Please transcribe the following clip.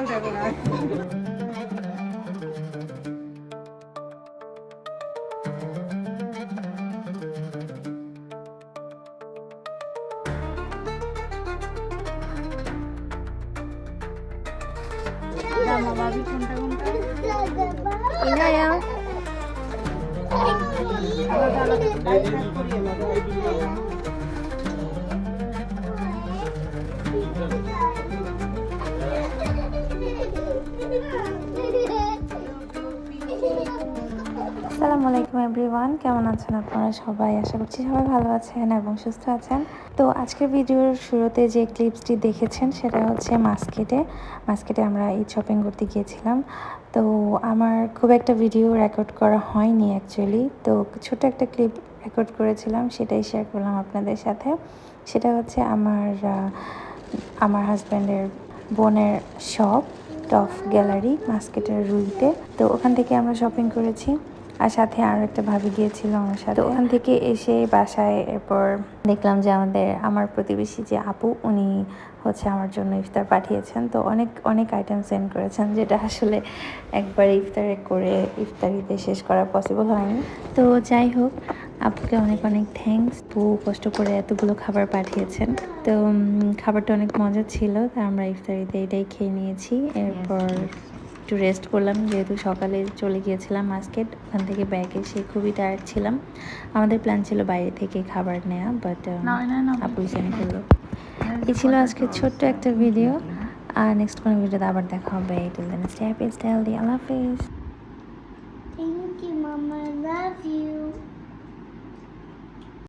সকাল যাব না জামা ভাবি আসসালামু আলাইকুম এভরিওয়ান। কেমন আছেন আপনারা সবাই? আশা করছি সবাই ভালো আছেন এবং সুস্থ আছেন। তো আজকের ভিডিওর শুরুতে যে ক্লিপসটি দেখেছেন, সেটা হচ্ছে মাস্কেটে। মাস্কেটে আমরা এই শপিং করতে গিয়েছিলাম। তো আমার খুব একটা ভিডিও রেকর্ড করা হয়নি অ্যাকচুয়ালি তো ছোট একটা ক্লিপ রেকর্ড করেছিলাম, সেটাই শেয়ার করলাম আপনাদের সাথে। সেটা হচ্ছে আমার আমার হাজব্যান্ডের বোনের শপ টফ গ্যালারি মাস্কেটের রুইতে। তো ওখান থেকে আমরা শপিং করেছি। আর সাথে আরও একটা ভাবি গিয়েছিল আমার সাথে। ওখান থেকে এসে বাসায় এরপর দেখলাম যে আমাদের, আমার প্রতিবেশী যে আপু, উনি হচ্ছে আমার জন্য ইফতার পাঠিয়েছেন। তো অনেক অনেক আইটেম সেন্ড করেছেন, যেটা আসলে একবার ইফতারে করে ইফতারিতে শেষ করা পসিবল হয়নি। তো যাই হোক, আপুকে অনেক অনেক থ্যাঙ্কস বহু কষ্ট করে এতগুলো খাবার পাঠিয়েছেন। তো খাবারটা অনেক মজা ছিল, তা আমরা ইফতারিতে এটাই খেয়ে নিয়েছি। এরপর একটু রেস্ট করলাম যেহেতু সকালে চলে গিয়েছিলাম মার্কেট ওখান থেকে ব্যাগ এসে খুবই টায়ার্ড ছিলাম। আমাদের প্ল্যান ছিল বাইরে থেকে খাবার নেওয়া বাট আপু সেন্ড করল। এই ছিল আজকে ছোট্ট একটা ভিডিও আর নেক্সট কোনো ভিডিওতে আবার দেখা হবে। Till then next happy style healthy আল্লাহ হাফিজ। Thank you, Mama. Love you.